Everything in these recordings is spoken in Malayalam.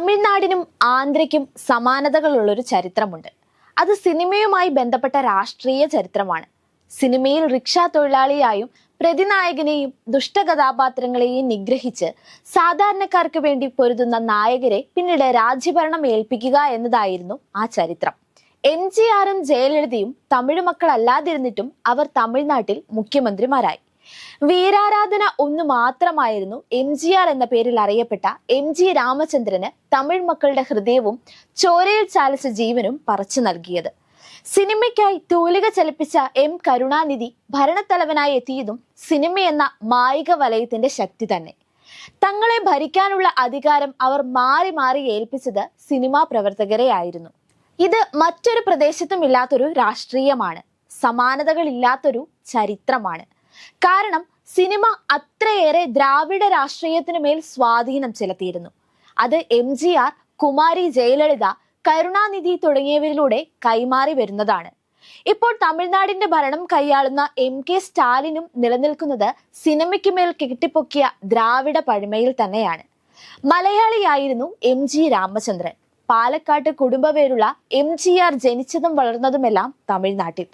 തമിഴ്നാടിനും ആന്ധ്രയ്ക്കും സമാനതകളുള്ളൊരു ചരിത്രമുണ്ട്. അത് സിനിമയുമായി ബന്ധപ്പെട്ട രാഷ്ട്രീയ ചരിത്രമാണ്. സിനിമയിൽ റിക്ഷാ തൊഴിലാളിയായും പ്രതിനായകനെയും ദുഷ്ടകഥാപാത്രങ്ങളെയും നിഗ്രഹിച്ച് സാധാരണക്കാർക്ക് വേണ്ടി പൊരുതുന്ന നായകരെ പിന്നീട് രാജ്യഭരണം ഏൽപ്പിക്കുക എന്നതായിരുന്നു ആ ചരിത്രം. എം ജി ആറും ജയലളിതയും തമിഴ് മക്കളല്ലാതിരുന്നിട്ടും അവർ തമിഴ്നാട്ടിൽ മുഖ്യമന്ത്രിമാരായി. വീരാരാധന ഒന്ന് മാത്രമായിരുന്നു എം ജി ആർ എന്ന പേരിൽ അറിയപ്പെട്ട എം ജി രാമചന്ദ്രന് തമിഴ് മക്കളുടെ ഹൃദയവും ചോരയിൽ ചാലിച്ച ജീവനും പറിച്ചു നൽകിയത്. സിനിമയ്ക്കായി തൂലിക ചലിപ്പിച്ച എം കരുണാനിധി ഭരണത്തലവനായി എത്തിയതും സിനിമയെന്ന മായിക വലയത്തിന്റെ ശക്തി തന്നെ. തങ്ങളെ ഭരിക്കാനുള്ള അധികാരം അവർ മാറി മാറി ഏൽപ്പിച്ചത് സിനിമാ പ്രവർത്തകരെയായിരുന്നു. ഇത് മറ്റൊരു പ്രദേശത്തും ഇല്ലാത്തൊരു രാഷ്ട്രീയമാണ്. സമാനതകളില്ലാത്തൊരു ചരിത്രമാണ്. കാരണം സിനിമ അത്രയേറെ ദ്രാവിഡ രാഷ്ട്രീയത്തിനു മേൽ സ്വാധീനം ചെലുത്തിയിരുന്നു. അത് M G R Kumari Jayalalitha Karunanidhi തുടങ്ങിയവരിലൂടെ കൈമാറി വരുന്നതാണ്. ഇപ്പോൾ തമിഴ്നാടിന്റെ ഭരണം കൈയാളുന്ന എം കെ സ്റ്റാലിനും നിലനിൽക്കുന്നത് സിനിമയ്ക്ക് മേൽ കെട്ടിപ്പൊക്കിയ ദ്രാവിഡ പഴമയിൽ തന്നെയാണ്. മലയാളിയായിരുന്നു എം ജി രാമചന്ദ്രൻ. പാലക്കാട്ട് കുടുംബപേരുള്ള എം ജി ആർ ജനിച്ചതും വളർന്നതുമെല്ലാം തമിഴ്നാട്ടിൽ.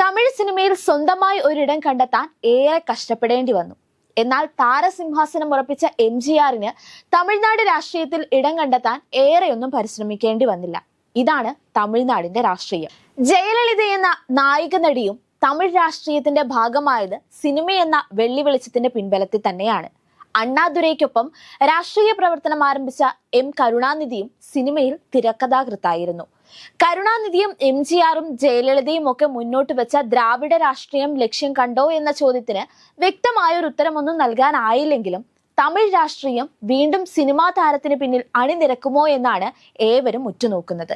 തമിഴ് സിനിമയിൽ സ്വന്തമായി ഒരിടം കണ്ടെത്താൻ ഏറെ കഷ്ടപ്പെടേണ്ടി വന്നു. എന്നാൽ താരസിംഹാസനം ഉറപ്പിച്ച എം ജി ആറിന് തമിഴ്നാട് രാഷ്ട്രീയത്തിൽ ഇടം കണ്ടെത്താൻ ഏറെയൊന്നും പരിശ്രമിക്കേണ്ടി വന്നില്ല. ഇതാണ് തമിഴ്നാടിന്റെ രാഷ്ട്രീയം. ജയലളിത എന്ന നായിക നടിയും തമിഴ് രാഷ്ട്രീയത്തിന്റെ ഭാഗമായത് സിനിമയെന്ന വെള്ളി വെളിച്ചത്തിന്റെ പിൻബലത്തിൽ തന്നെയാണ്. അണ്ണാദുരയ്ക്കൊപ്പം രാഷ്ട്രീയ പ്രവർത്തനം ആരംഭിച്ച എം കരുണാനിധിയും സിനിമയിൽ തിരക്കഥാകൃത്തായിരുന്നു. കരുണാനിധിയും എം ജി ആറും ജയലളിതയും ഒക്കെ മുന്നോട്ട് വെച്ച ദ്രാവിഡ രാഷ്ട്രീയം ലക്ഷ്യം കണ്ടോ എന്ന ചോദ്യത്തിന് വ്യക്തമായ ഒരു ഉത്തരമൊന്നും നൽകാനായില്ലെങ്കിലും തമിഴ് രാഷ്ട്രീയം വീണ്ടും സിനിമാ താരത്തിന് പിന്നിൽ അണിനിരക്കുമോ എന്നാണ് ഏവരും ഉറ്റുനോക്കുന്നത്.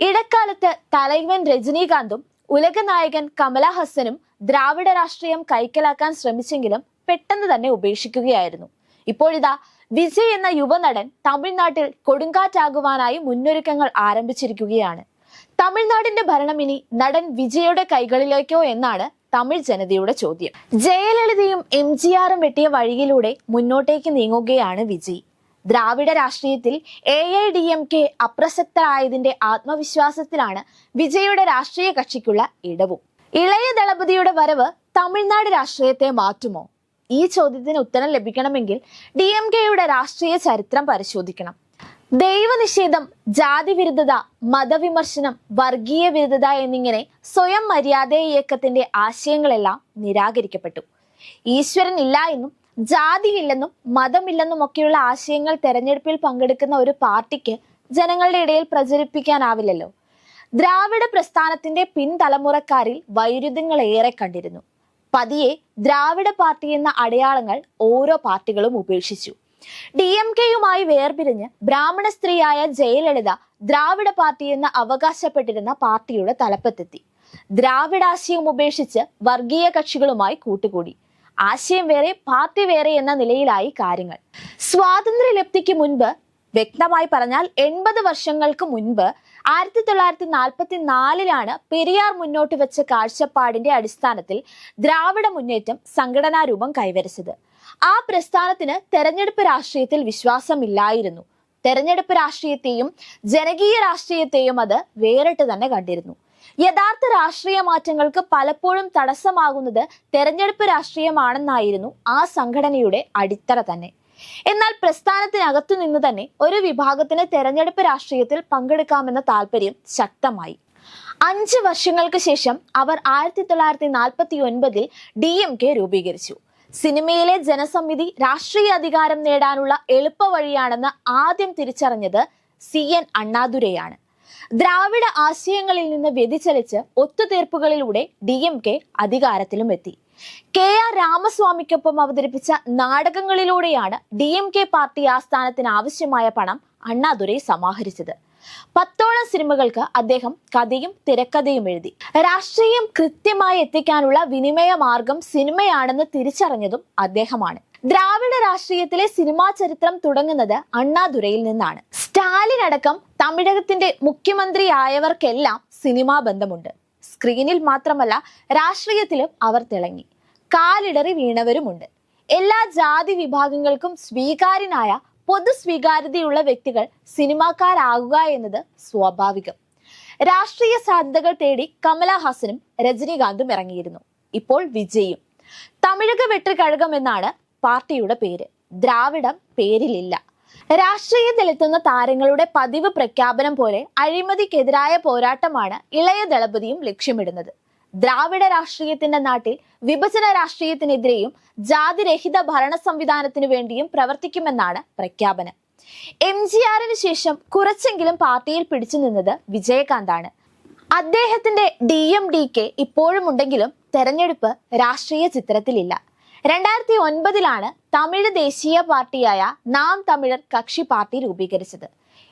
ഇടക്കാലത്ത് തലൈവൻ രജനീകാന്തും ഉലകനായകൻ കമലഹാസനും ദ്രാവിഡ രാഷ്ട്രീയം കൈക്കലാക്കാൻ ശ്രമിച്ചെങ്കിലും പെട്ടെന്ന് തന്നെ ഉപേക്ഷിക്കുകയായിരുന്നു. ഇപ്പോഴിതാ വിജയ് എന്ന യുവനടൻ തമിഴ്നാട്ടിൽ കൊടുങ്കാറ്റാകുവാനായി മുന്നൊരുക്കങ്ങൾ ആരംഭിച്ചിരിക്കുകയാണ്. തമിഴ്നാടിന്റെ ഭരണം ഇനി നടൻ വിജയുടെ കൈകളിലേക്കോ എന്നാണ് തമിഴ് ജനതയുടെ ചോദ്യം. ജയലളിതയും എം ജി ആറും വെട്ടിയ വഴിയിലൂടെ മുന്നോട്ടേക്ക് നീങ്ങുകയാണ് വിജയ്. ദ്രാവിഡ രാഷ്ട്രീയത്തിൽ A I D M K അപ്രസക്തരായതിന്റെ ആത്മവിശ്വാസത്തിലാണ് വിജയുടെ രാഷ്ട്രീയ കക്ഷിക്കുള്ള ഇടവും. ഇളയ ദളപതിയുടെ വരവ് തമിഴ്നാട് രാഷ്ട്രീയത്തെ മാറ്റുമോ? ഈ ചോദ്യത്തിന് ഉത്തരം ലഭിക്കണമെങ്കിൽ ഡി എം കെയുടെ രാഷ്ട്രീയ ചരിത്രം പരിശോധിക്കണം. ദൈവനിഷേധം ജാതി വിരുദ്ധത മതവിമർശനം വർഗീയ വിരുദ്ധത എന്നിങ്ങനെ സ്വയം മര്യാദ ഇയക്കത്തിന്റെ ആശയങ്ങളെല്ലാം നിരാകരിക്കപ്പെട്ടു. ഈശ്വരൻ ഇല്ല എന്നും ജാതിയില്ലെന്നും മതമില്ലെന്നും ഒക്കെയുള്ള ആശയങ്ങൾ തെരഞ്ഞെടുപ്പിൽ പങ്കെടുക്കുന്ന ഒരു പാർട്ടിക്ക് ജനങ്ങളുടെ ഇടയിൽ പ്രചരിപ്പിക്കാനാവില്ലല്ലോ. ദ്രാവിഡ പ്രസ്ഥാനത്തിന്റെ പിൻതലമുറക്കാരിൽ വൈരുദ്ധ്യങ്ങൾ ഏറെ കണ്ടിരുന്നു. പതിയെ ദ്രാവിഡ പാർട്ടി എന്ന അടയാളങ്ങൾ ഓരോ പാർട്ടികളും ഉപേക്ഷിച്ചു. ഡി എം കെയുമായി വേർപിരിഞ്ഞ് ബ്രാഹ്മണ സ്ത്രീയായ ജയലളിത ദ്രാവിഡ പാർട്ടി എന്ന് അവകാശപ്പെട്ടിരുന്ന പാർട്ടിയുടെ തലപ്പത്തെത്തി. ദ്രാവിഡാശയം ഉപേക്ഷിച്ച് വർഗീയ കക്ഷികളുമായി കൂട്ടുകൂടി. ആശയം വേറെ പാർട്ടി വേറെ എന്ന നിലയിലായി കാര്യങ്ങൾ. സ്വാതന്ത്ര്യലബ്ധിക്ക് മുൻപ് വ്യക്തമായി പറഞ്ഞാൽ എൺപത് വർഷങ്ങൾക്ക് മുൻപ് ആയിരത്തി തൊള്ളായിരത്തി നാൽപ്പത്തി നാലിലാണ് പെരിയാർ മുന്നോട്ട് വെച്ച കാഴ്ചപ്പാടിന്റെ അടിസ്ഥാനത്തിൽ ദ്രാവിഡ മുന്നേറ്റം സംഘടനാ രൂപം കൈവരിച്ചത്. ആ പ്രസ്ഥാനത്തിന് തെരഞ്ഞെടുപ്പ് രാഷ്ട്രീയത്തിൽ വിശ്വാസമില്ലായിരുന്നു. തെരഞ്ഞെടുപ്പ് രാഷ്ട്രീയത്തെയും ജനകീയ രാഷ്ട്രീയത്തെയും അത് വേറിട്ട് തന്നെ കണ്ടിരുന്നു. യഥാർത്ഥ രാഷ്ട്രീയ മാറ്റങ്ങൾക്ക് പലപ്പോഴും തടസ്സമാകുന്നത് തെരഞ്ഞെടുപ്പ് രാഷ്ട്രീയമാണെന്നായിരുന്നു ആ സംഘടനയുടെ അടിത്തറ തന്നെ. എന്നാൽ പ്രസ്ഥാനത്തിനകത്തു നിന്ന് തന്നെ ഒരു വിഭാഗത്തിന് തെരഞ്ഞെടുപ്പ് രാഷ്ട്രീയത്തിൽ പങ്കെടുക്കാമെന്ന താല്പര്യം ശക്തമായി. അഞ്ച് വർഷങ്ങൾക്ക് ശേഷം അവർ ആയിരത്തി തൊള്ളായിരത്തി നാൽപ്പത്തി ഒൻപതിൽ ഡി എം കെ രൂപീകരിച്ചു. സിനിമയിലെ ജനസമിതി രാഷ്ട്രീയ അധികാരം നേടാനുള്ള എളുപ്പ വഴിയാണെന്ന് ആദ്യം തിരിച്ചറിഞ്ഞത് സി എൻ അണ്ണാദുരയാണ്. ദ്രാവിഡ ആശയങ്ങളിൽ നിന്ന് വ്യതിചലിച്ച് ഒത്തുതീർപ്പുകളിലൂടെ ഡി എം കെ അധികാരത്തിലും എത്തി കെ ആർ രാമസ്വാമിക്കൊപ്പം അവതരിപ്പിച്ച നാടകങ്ങളിലൂടെയാണ് ഡി എം കെ പാർട്ടി ആസ്ഥാനത്തിന് ആവശ്യമായ പണം അണ്ണാദുരൈ സമാഹരിച്ചത്. പത്തോളം സിനിമകൾക്ക് അദ്ദേഹം കഥയും തിരക്കഥയും എഴുതി. രാഷ്ട്രീയം കൃത്യമായി എത്തിക്കാനുള്ള വിനിമയ മാർഗം സിനിമയാണെന്ന് തിരിച്ചറിഞ്ഞതും അദ്ദേഹമാണ്. ദ്രാവിഡ രാഷ്ട്രീയത്തിലെ സിനിമാ ചരിത്രം തുടങ്ങുന്നത് അണ്ണാദുരയിൽ നിന്നാണ്. സ്റ്റാലിൻ അടക്കം തമിഴകത്തിന്റെ മുഖ്യമന്ത്രിയായവർക്കെല്ലാം സിനിമാ ബന്ധമുണ്ട്. സ്ക്രീനിൽ മാത്രമല്ല രാഷ്ട്രീയത്തിലും അവർ തിളങ്ങി. കാലിടറി വീണവരുമുണ്ട്. എല്ലാ ജാതി വിഭാഗങ്ങൾക്കും സ്വീകാര്യനായ പൊതു സ്വീകാര്യതയുള്ള വ്യക്തികൾ സിനിമാക്കാരാകുക എന്നത് സ്വാഭാവികം. രാഷ്ട്രീയ സാധ്യതകൾ തേടി കമലഹാസനും രജനീകാന്തും ഇറങ്ങിയിരുന്നു. ഇപ്പോൾ വിജയും. തമിഴക വെട്ടുകഴകം എന്നാണ് പാർട്ടിയുടെ പേര്. ദ്രാവിഡം പേരിലില്ല. രാഷ്ട്രീയത്തിലെത്തുന്ന താരങ്ങളുടെ പതിവ് പ്രഖ്യാപനം പോലെ അഴിമതിക്കെതിരായ പോരാട്ടമാണ് ഇളയ ദളപതിയും ലക്ഷ്യമിടുന്നത്. ദ്രാവിഡ രാഷ്ട്രീയത്തിന്റെ നാട്ടിൽ വിഭജന രാഷ്ട്രീയത്തിനെതിരെയും ജാതിരഹിത ഭരണ സംവിധാനത്തിനു വേണ്ടിയും പ്രവർത്തിക്കുമെന്നാണ് പ്രഖ്യാപനം. എം ജി ആറിന് ശേഷം കുറച്ചെങ്കിലും പാർട്ടിയിൽ പിടിച്ചു നിന്നത് വിജയകാന്താണ്. അദ്ദേഹത്തിന്റെ ഡി എം ഡി കെ ഇപ്പോഴും ഉണ്ടെങ്കിലും തെരഞ്ഞെടുപ്പ് രാഷ്ട്രീയ ചിത്രത്തിലില്ല. രണ്ടായിരത്തി ഒൻപതിലാണ് തമിഴ് ദേശീയ പാർട്ടിയായ നാം തമിഴർ കക്ഷി പാർട്ടി രൂപീകരിച്ചത്.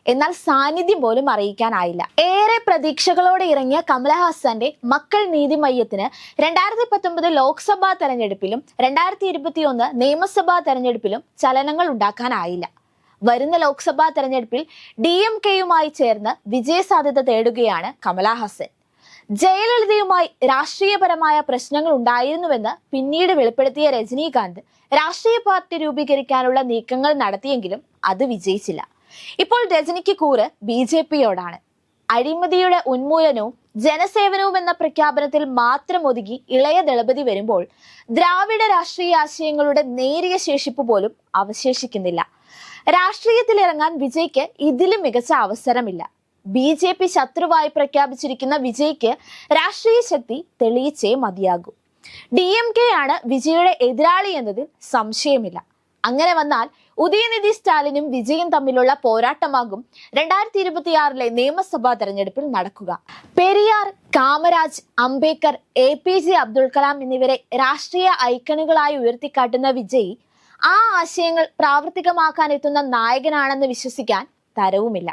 എന്നാൽ സാന്നിധ്യം പോലും അറിയിക്കാനായില്ല. ഏറെ പ്രതീക്ഷകളോടെ ഇറങ്ങിയ കമലഹാസന്റെ മക്കൾ നീതി മയ്യത്തിന് രണ്ടായിരത്തി പത്തൊമ്പത് ലോക്സഭാ തെരഞ്ഞെടുപ്പിലും രണ്ടായിരത്തി ഇരുപത്തിയൊന്ന് നിയമസഭാ തെരഞ്ഞെടുപ്പിലും ചലനങ്ങൾ ഉണ്ടാക്കാനായില്ല. വരുന്ന ലോക്സഭാ തെരഞ്ഞെടുപ്പിൽ ഡി എം കെയുമായി ചേർന്ന് വിജയസാധ്യത തേടുകയാണ് കമലഹാസൻ. ജയലളിതയുമായി രാഷ്ട്രീയപരമായ പ്രശ്നങ്ങൾ ഉണ്ടായിരുന്നുവെന്ന് പിന്നീട് വെളിപ്പെടുത്തിയ രജനീകാന്ത് രാഷ്ട്രീയ പാർട്ടി രൂപീകരിക്കാനുള്ള നീക്കങ്ങൾ നടത്തിയെങ്കിലും അത് വിജയിച്ചില്ല. ഇപ്പോൾ രജനിക്ക് കൂറ് ബി ജെ പിയോടാണ്. അഴിമതിയുടെ ഉന്മൂലനവും ജനസേവനവും എന്ന പ്രഖ്യാപനത്തിൽ മാത്രം ഒതുങ്ങി ഇളയ ദളപതി വരുമ്പോൾ ദ്രാവിഡ രാഷ്ട്രീയ ആശയങ്ങളുടെ നേരിയ ശേഷിപ്പ് പോലും അവശേഷിക്കുന്നില്ല. രാഷ്ട്രീയത്തിലിറങ്ങാൻ വിജയ്ക്ക് ഇതിലും മികച്ച അവസരമില്ല. ബി ജെ പി ശത്രുവായി പ്രഖ്യാപിച്ചിരിക്കുന്ന വിജയ്ക്ക് രാഷ്ട്രീയ ശക്തി തെളിയിച്ചേ മതിയാകൂ. ഡി എം കെ ആണ് വിജയുടെ എതിരാളി എന്നതിൽ സംശയമില്ല. അങ്ങനെ വന്നാൽ ഉദയനിധി സ്റ്റാലിനും വിജയും തമ്മിലുള്ള പോരാട്ടമാകും രണ്ടായിരത്തി ഇരുപത്തിയാറിലെ നിയമസഭാ തെരഞ്ഞെടുപ്പിൽ നടക്കുക. Periyar Kamaraj Ambedkar A P J Abdul Kalam എന്നിവരെ രാഷ്ട്രീയ ഐക്കണുകളായി ഉയർത്തിക്കാട്ടുന്ന വിജയ് ആ ആശയങ്ങൾ പ്രാവർത്തികമാക്കാൻ എത്തുന്ന നായകനാണെന്ന് വിശ്വസിക്കാൻ തരവുമില്ല.